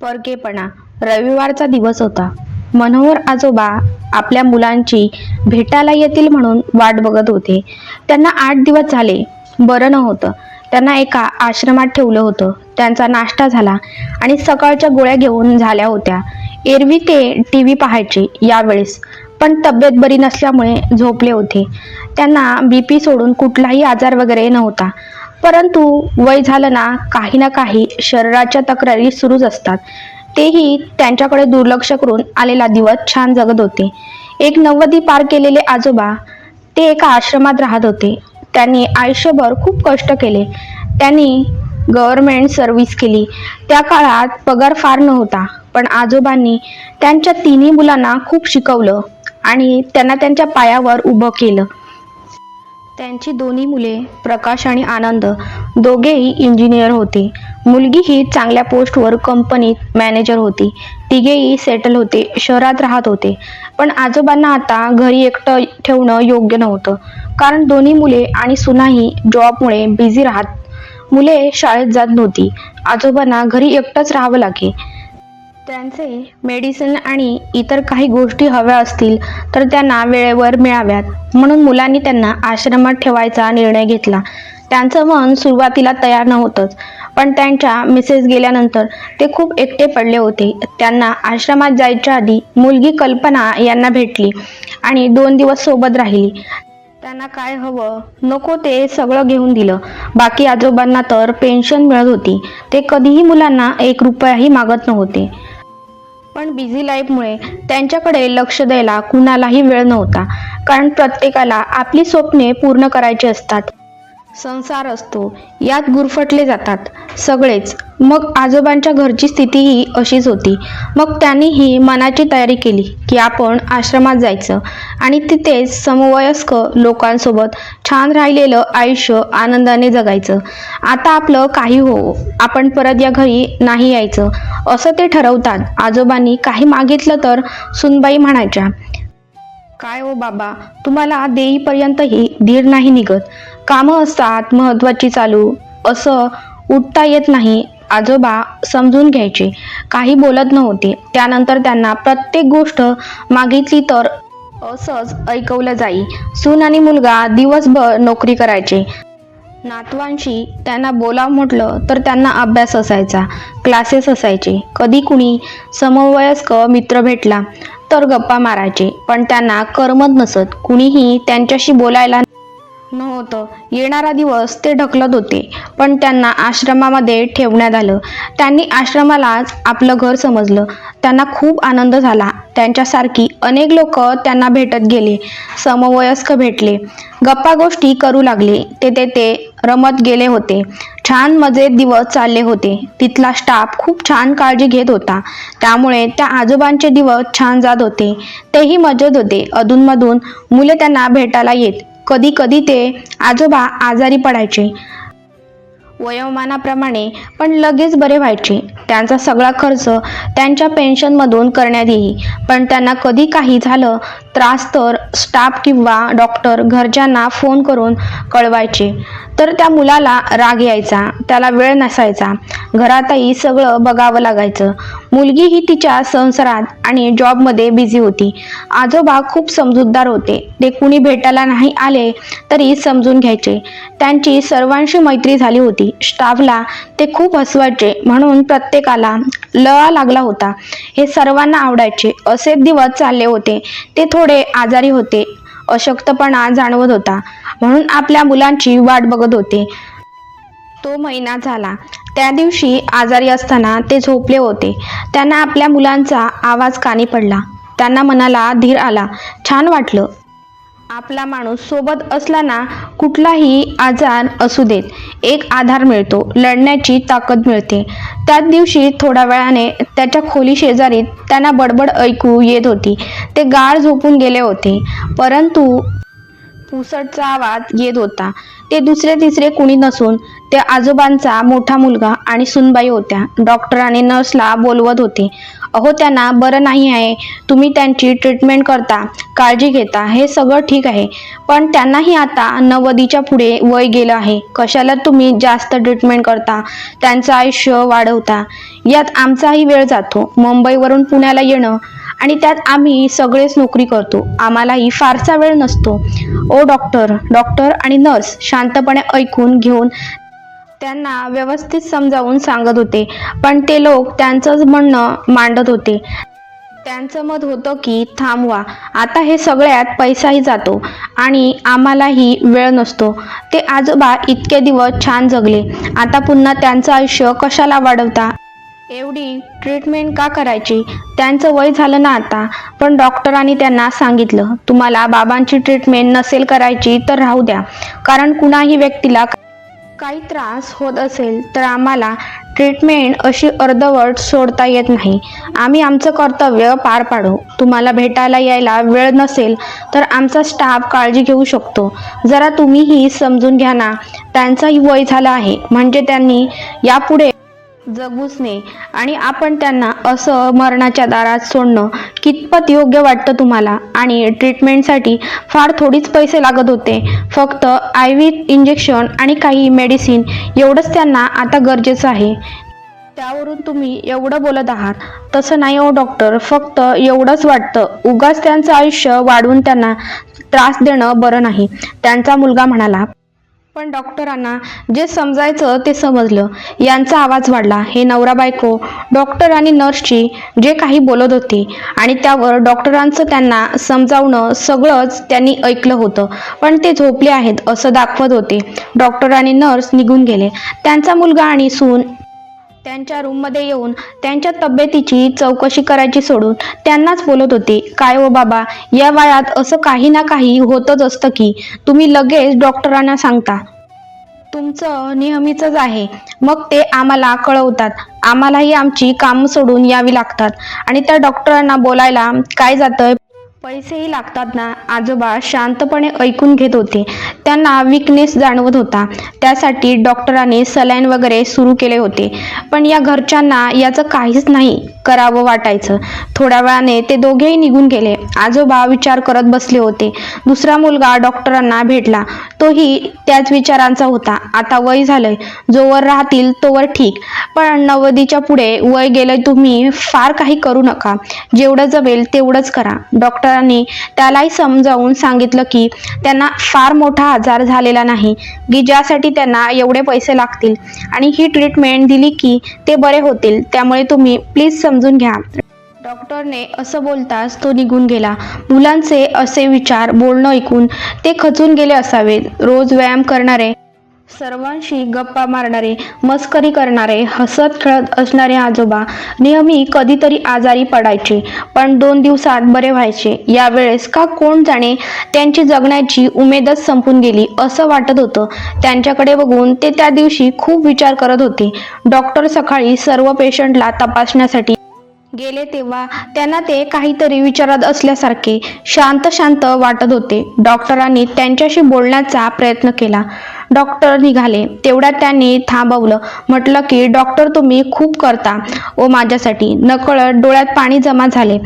परकेपणा. रविवारचा दिवस होता. मनोहर आजोबा आपल्या मुलांची भेटायला येतील म्हणून वाट बघत होते. त्यांना आठ दिवस झाले. बरं नव्हतं. त्यांना एका आश्रमात ठेवलं होतं. त्यांचा नाश्ता झाला आणि सकाळच्या गोळ्या घेऊन झाल्या होत्या. एरवी ते टी व्ही पाहायचे यावेळेस. पण तब्येत बरी नसल्यामुळे झोपले होते. त्यांना बी पी सोडून कुठलाही आजार वगैरे नव्हता. परंतु वय झालं ना काही ना काही शरीराच्या तक्रारी सुरूच असतात. तेही त्यांच्याकडे दुर्लक्ष करून आलेला दिवस छान जगत होते. एक नव्वदी पार केलेले आजोबा ते एका आश्रमात राहत होते. त्यांनी आयुष्यभर खूप कष्ट केले. त्यांनी गव्हर्मेंट सर्व्हिस केली. त्या काळात पगार फार नव्हता पण आजोबांनी त्यांच्या तिन्ही मुलांना खूप शिकवलं आणि त्यांना त्यांच्या पायावर उभं केलं. त्यांची दोन्ही मुले प्रकाश आणि आनंद दोघेही इंजिनियर होते. मुलगी ही चांगल्या पोस्टवर कंपनीत मॅनेजर होती. तिघेही सेटल होते शहरात राहत होते. पण आजोबांना आता घरी एकटं ठेवणं योग्य नव्हतं. कारण दोन्ही मुले आणि सुनाही जॉबमुळे बिझी राहत. मुले शाळेत जात नव्हती. आजोबांना घरी एकटंच राहावं लागे. त्यांचे मेडिसिन आणि इतर काही गोष्टी हव्या असतील तर त्यांना वेळेवर मिळाव्यात. म्हणून मुलांनी त्यांना आश्रमात ठेवायचा निर्णय घेतला. त्यांचं मन सुरुवातीला तयार नव्हतंच पण त्यांच्या मिसेस गेल्यानंतर ते खूप एकटे पडले होते. त्यांना आश्रमात जायच्या आधी मुलगी कल्पना यांना भेटली आणि दोन दिवस सोबत राहिली. त्यांना काय हवं नको ते सगळं घेऊन दिलं. बाकी आजोबांना तर पेन्शन मिळत होती. ते कधीही मुलांना एक रुपयाही मागत नव्हते. पण बिझी लाईफमुळे त्यांच्याकडे लक्ष द्यायला कुणालाही वेळ नव्हता. कारण प्रत्येकाला आपली स्वप्ने पूर्ण करायची असतात. संसार असतो. यात गुरफटले जातात. सगळेच. मग आजोबांच्या घरची स्थितीही अशीच होती. मग त्यांनीही मनाची तयारी केली की आपण आश्रमात जायचं आणि तिथेच समवयस्क लोकांसोबत छान राहिलेलं आयुष्य आनंदाने जगायचं. आता आपलं काही हो आपण परत या घरी नाही यायचं. असं ते ठरवतात. आजोबांनी काही मागितलं तर सुनबाई म्हणायच्या काय हो बाबा तुम्हाला देईपर्यंतही धीर नाही निघत. कामं असतात महत्त्वाची चालू. असं उठता येत नाही आजोबा समजून घ्यायचे. काही बोलत नव्हते. त्यानंतर त्यांना प्रत्येक गोष्ट मागितली तर असंच ऐकवलं जाई. सून आणि मुलगा दिवसभर नोकरी करायचे. नातवांशी त्यांना बोलाव म्हटलं तर त्यांना अभ्यास असायचा क्लासेस असायचे. कधी कुणी समवयस्क मित्र भेटला तर गप्पा मारायचे पण त्यांना करमत नसत. कुणीही त्यांच्याशी बोलायला नव्हतं येणारा दिवस ते ढकलत होते. पण त्यांना आश्रमामध्ये ठेवण्यात आलं. त्यांनी आश्रमालाच आपलं घर समजलं. त्यांना खूप आनंद झाला. त्यांच्यासारखी अनेक लोक त्यांना भेटत गेले. समवयस्क भेटले. गप्पा गोष्टी करू लागले. ते ते ते रमत गेले होते. छान मजेत दिवस चालले होते. तिथला स्टाफ खूप छान काळजी घेत होता. त्यामुळे त्या आजोबांचे दिवस छान जात होते. तेही मजेत होते. अधूनमधून मुले त्यांना भेटायला येत. कधी कधी ते आजोबा आजारी पडायचे. वयोमानाप्रमाणे पण लगेच बरे व्हायचे. त्यांचा सगळा खर्च त्यांच्या पेन्शनमधून करण्यात येई पण त्यांना कधी काही झालं त्रास तर स्टाफ किंवा डॉक्टर घरच्यांना फोन करून कळवायचे. तर त्या मुलाला राग यायचा त्याला वेळ नसायचा. घरातही सगळं बघावं लागायचं. मुलगी ही तिच्या संसारात आणि जॉबमध्ये बिझी होती. आजोबा खूप समजूतदार होते. ते कुणी भेटायला नाही आले तरी समजून घ्यायचे. त्यांची सर्वांशी मैत्री झाली होती. स्टाफला ते खूप हसवायचे म्हणून प्रत्येकाला लळा लागला होता. हे सर्वांना आवडायचे. असे दिवस चालले होते. ते थोडे आजारी होते. अशक्तपणा जाणवत होता. म्हणून आपल्या मुलांची वाट बघत होते. तो महिना झाला. त्या दिवशी आजारी असताना ते झोपले होते. त्यांना आपल्या मुलांचा आवाज कानी पडला. त्यांना मनाला धीर आला. छान वाटलं. आपला माणूस सोबत असला ना कुठलाही आजार असू देत. एक आधार मिळतो. लढण्याची ताकद मिळते. त्याच दिवशी थोड्या वेळाने त्याच्या खोली शेजारीत त्यांना बडबड ऐकू येत होती. ते गाळ झोपून गेले होते. परंतु पुसटचा आवाज येत होता. ते दुसरे तिसरे कुणी नसून त्या आजोबांचा मोठा मुलगा आणि सुनबाई होत्या. डॉक्टर आणि नर्सला बोलवत होते. अहो त्यांना बरं नाही आहे. तुम्ही त्यांची ट्रीटमेंट करता काळजी घेता हे सगळं ठीक आहे. पण त्यांनाही आता नव्वदीच्या पुढे वय गेलं आहे. कशाला तुम्ही जास्त ट्रीटमेंट करता? त्यांचं आयुष्य वाढवता. यात आमचाही वेळ जातो. मुंबईवरून पुण्याला येणं आणि त्यात आम्ही सगळेच नोकरी करतो. आम्हालाही फारसा वेळ नसतो. ओ डॉक्टर डॉक्टर आणि नर्स शांतपणे ऐकून घेऊन त्यांना व्यवस्थित समजावून सांगत होते. पण ते लोक त्यांचंच म्हणणं मांडत होते. त्यांचं मत होतं की थांबवा. आता हे सगळ्यात पैसाही जातो आणि आम्हालाही वेळ नसतो. ते आजोबा इतके दिवस छान जगले. आता पुन्हा त्यांचं आयुष्य कशाला वाढवता? एवढी ट्रीटमेंट का करायची? त्यांचं वय झालं ना आता. पण डॉक्टरांनी त्यांना सांगितलं तुम्हाला बाबांची ट्रीटमेंट नसेल करायची तर राहू द्या. कारण कुणाही व्यक्तीला काही त्रास होत असेल तर आम्हाला ट्रीटमेंट अशी अर्धवट सोडता येत नाही. आम्ही आमचं कर्तव्य पार पाडू. तुम्हाला भेटायला यायला वेळ नसेल तर आमचा स्टाफ काळजी घेऊ शकतो. जरा तुम्हीही समजून घ्या ना. त्यांचाही वय झालं आहे. म्हणजे त्यांनी यापुढे जगूच नाही आणि आपण त्यांना असं मरणाच्या दारात सोडणं कितपत योग्य वाटतं तुम्हाला? आणि ट्रीटमेंटसाठी फार थोडीच पैसे लागत होते. फक्त आय व्ही इंजेक्शन आणि काही मेडिसिन एवढंच त्यांना आता गरजेचं आहे. त्यावरून तुम्ही एवढं बोलत आहात. तसं नाही हो डॉक्टर फक्त एवढंच वाटतं. उगाच त्यांचं आयुष्य वाढवून त्यांना त्रास देणं बरं नाही. त्यांचा मुलगा म्हणाला पण डॉक्टरांना जे समजायचं ते समजलं. यांचा आवाज वाढला. हे नवरा बायको डॉक्टर आणि नर्सची जे काही बोलत होती आणि त्यावर डॉक्टरांचं त्यांना समजावणं सगळंच त्यांनी ऐकलं होतं. पण ते झोपले आहेत असं दाखवत होते. डॉक्टर आणि नर्स निघून गेले. त्यांचा मुलगा आणि सून त्यांच्या रूममध्ये येऊन त्यांच्या तब्येतीची चौकशी करायची सोडून त्यांनाच बोलत होते. काय ओ बाबा? या वयात असं काही ना काही होतच असतं की. तुम्ही लगेच डॉक्टरांना सांगता. तुमचं नेहमीचंच आहे. मग ते आम्हाला कळवतात. आम्हालाही आमची कामं सोडून यावी लागतात. आणि त्या डॉक्टरांना बोलायला काय जातं? पैसेही लागतात ना आजोबा शांतपणे ऐकून घेत होते. त्यांना विकनेस जाणवत होता. त्यासाठी डॉक्टरांनी सलाईन वगैरे सुरू केले होते. पण या घरच्यांना याचं काहीच नाही करावं वाटायचं. थोड्या वेळाने ते दोघेही निघून गेले. आजोबा विचार करत बसले होते. दुसरा मुलगा डॉक्टरांना भेटला. तोही त्याच विचारांचा होता. आता वय झालंय. जोवर राहतील तोवर ठीक. पण नव्वदीच्या पुढे वय गेलंय तुम्ही फार काही करू नका. जेवढं जमेल तेवढंच करा. डॉक्टर डॉक्टरांनी त्यालाही समजावून सांगितलं की त्यांना फार मोठा आजार झालेला नाही की ज्यासाठी त्यांना एवढे पैसे लागतील. आणि ही ट्रीटमेंट दिली की ते बरे होतील त्यामुळे तुम्ही प्लीज समजून घ्या. डॉक्टरने असं बोलताच तो निघून गेला. मुलांचे असे विचार बोलणं ऐकून ते खचून गेले असावेत. रोज व्यायाम करणारे सर्वांशी गप्पा मारणारे मस्करी करणारे हसत खेळत असणारे आजोबा नेहमी कधीतरी आजारी पडायचे पण दोन दिवसात बरे व्हायचे. यावेळेस का कोण जाणे त्यांची जगण्याची उमेदच संपून गेली असं वाटत होतं. त्यांच्याकडे बघून ते त्या दिवशी खूप विचार करत होते. डॉक्टर सकाळी सर्व पेशंटला तपासण्यासाठी गेले तेव्हा त्यांना ते काहीतरी विचारत असल्यासारखे शांत शांत वाटत होते. डॉक्टरांनी त्यांच्याशी बोलण्याचा प्रयत्न केला. डॉक्टर निघाले. तेवढ्यात त्यांनी थांबवलं. म्हटलं की डॉक्टर तुम्ही खूप करता. व माझ्यासाठी. नकळत डोळ्यात पाणी जमा झाले.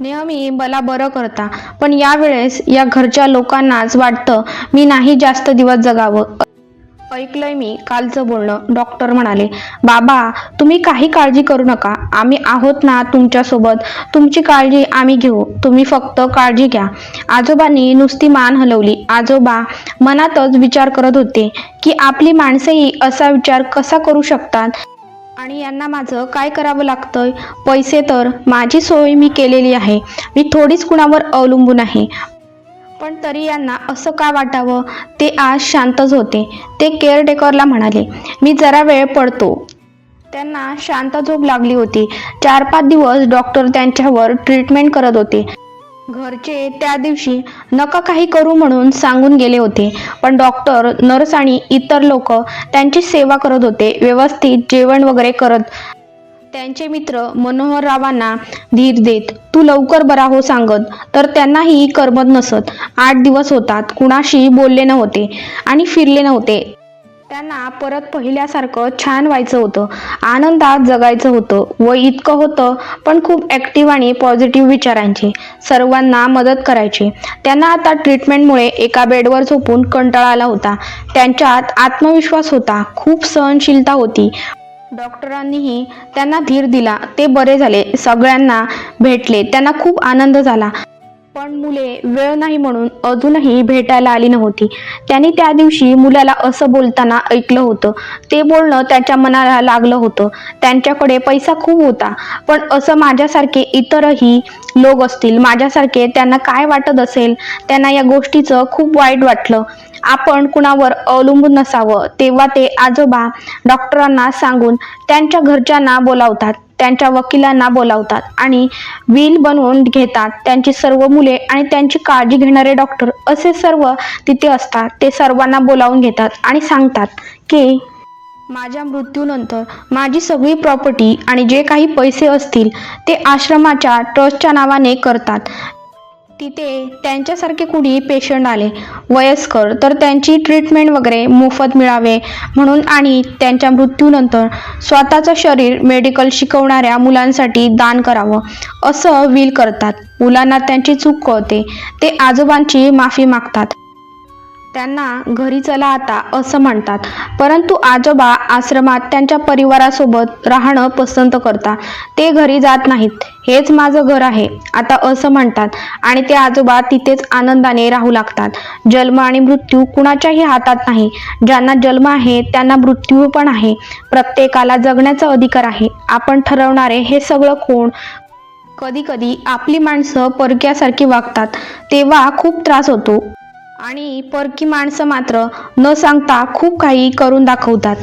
नेहमी मला बरं करता. पण यावेळेस या घरच्या लोकांनाच वाटतं मी नाही जास्त दिवस जगावं. ऐकलंय मी कालचं बोलणं. डॉक्टर म्हणाले बाबा तुम्ही काही काळजी करू नका. आम्ही आहोत ना तुमच्यासोबत. तुमची काळजी आम्ही घेऊ. तुम्ही फक्त काळजी घ्या. आजोबांनी नुसती मान हलवली. आजोबा मनातच विचार करत होते की आपली माणसेही असा विचार कसा करू शकतात? आणि यांना माझं काय करावं लागतंय? पैसे तर माझी सोय मी केलेली आहे. मी थोडीच कुणावर अवलंबून आहे. पण तरी यांना असं का वाटावं? ते आज शांतच होते. ते केअरटेकरला म्हणाले मी जरा वेळ पडतो. त्यांना शांत झोप लागली होती. चार पाच दिवस डॉक्टर त्यांच्यावर ट्रीटमेंट करत होते. घरचे त्या दिवशी नका काही करू म्हणून सांगून गेले होते. पण डॉक्टर नर्स आणि इतर लोक त्यांची सेवा करत होते. व्यवस्थित जेवण वगैरे करत त्यांचे मित्र मनोहररावांना धीर देत तू लवकर बरा हो सांगत तर त्यांनाही करमत नसत. आठ दिवस होतात. कुणाशी बोलले नव्हते आणि फिरले नव्हते. त्यांना परत पहिल्यासारखं छान व्हायचं होतं. आनंदात जगायचं होतं. व इतकं होतं पण खूप ॲक्टिव्ह आणि पॉझिटिव्ह विचारांचे. सर्वांना मदत करायचे. त्यांना आता ट्रीटमेंटमुळे एका बेडवर झोपून कंटाळा आला होता. त्यांच्यात आत्मविश्वास होता. खूप सहनशीलता होती. डॉक्टरांनीही त्यांना धीर दिला. ते बरे झाले. सगळ्यांना भेटले. त्यांना खूप आनंद झाला. पण मुले वेळ नाही म्हणून अजूनही भेटायला आली नव्हती. त्यांनी त्या दिवशी मुलाला असं बोलताना ऐकलं होतं. ते बोलणं त्याच्या मनाला लागलं होतं. त्यांच्याकडे पैसा खूप होता. पण असं माझ्यासारखे इतरही लोक असतील माझ्यासारखे त्यांना काय वाटत असेल त्यांना या गोष्टीचं खूप वाईट वाटलं. आपण कुणावर अवलंबून नसावं तेव्हा ते आजोबा डॉक्टरांना सांगून त्यांच्या घरच्यांना बोलावतात त्यांच्या वकिलांना बोलावतात आणि विल बनवून घेतात. त्यांची सर्व मुले आणि त्यांची काळजी घेणारे डॉक्टर असे सर्व तिथे असतात. ते सर्वांना बोलावून घेतात आणि सांगतात की माझ्या मृत्यूनंतर माझी सगळी प्रॉपर्टी आणि जे काही पैसे असतील ते आश्रमाच्या ट्रस्टच्या नावाने करतात. तिथे त्यांच्यासारखे कुणी पेशंट आले. वयस्कर तर त्यांची ट्रीटमेंट वगैरे मोफत मिळावे. म्हणून आणि त्यांच्या मृत्यूनंतर स्वतःचं शरीर मेडिकल शिकवणाऱ्या मुलांसाठी दान करावं. असं विल करतात. मुलांना त्यांची चूक कळते. ते आजोबांची माफी मागतात. त्यांना घरी चला आता असं म्हणतात. परंतु आजोबा आश्रमात त्यांच्या परिवारासोबत राहणं पसंत करतात ते घरी जात नाहीत. हेच माझं घर आहे आता असं म्हणतात. आणि ते आजोबा तिथेच आनंदाने राहू लागतात. जन्म आणि मृत्यू कुणाच्याही हातात नाही. ज्यांना जन्म आहे त्यांना मृत्यू पण आहे. प्रत्येकाला जगण्याचा अधिकार आहे. आपण ठरवणारे हे सगळं कोण कधी कधी आपली माणसं परक्यासारखी वागतात. तेव्हा खूप त्रास होतो. आणि परकी माणसं मात्र न सांगता खूप काही करून दाखवतात.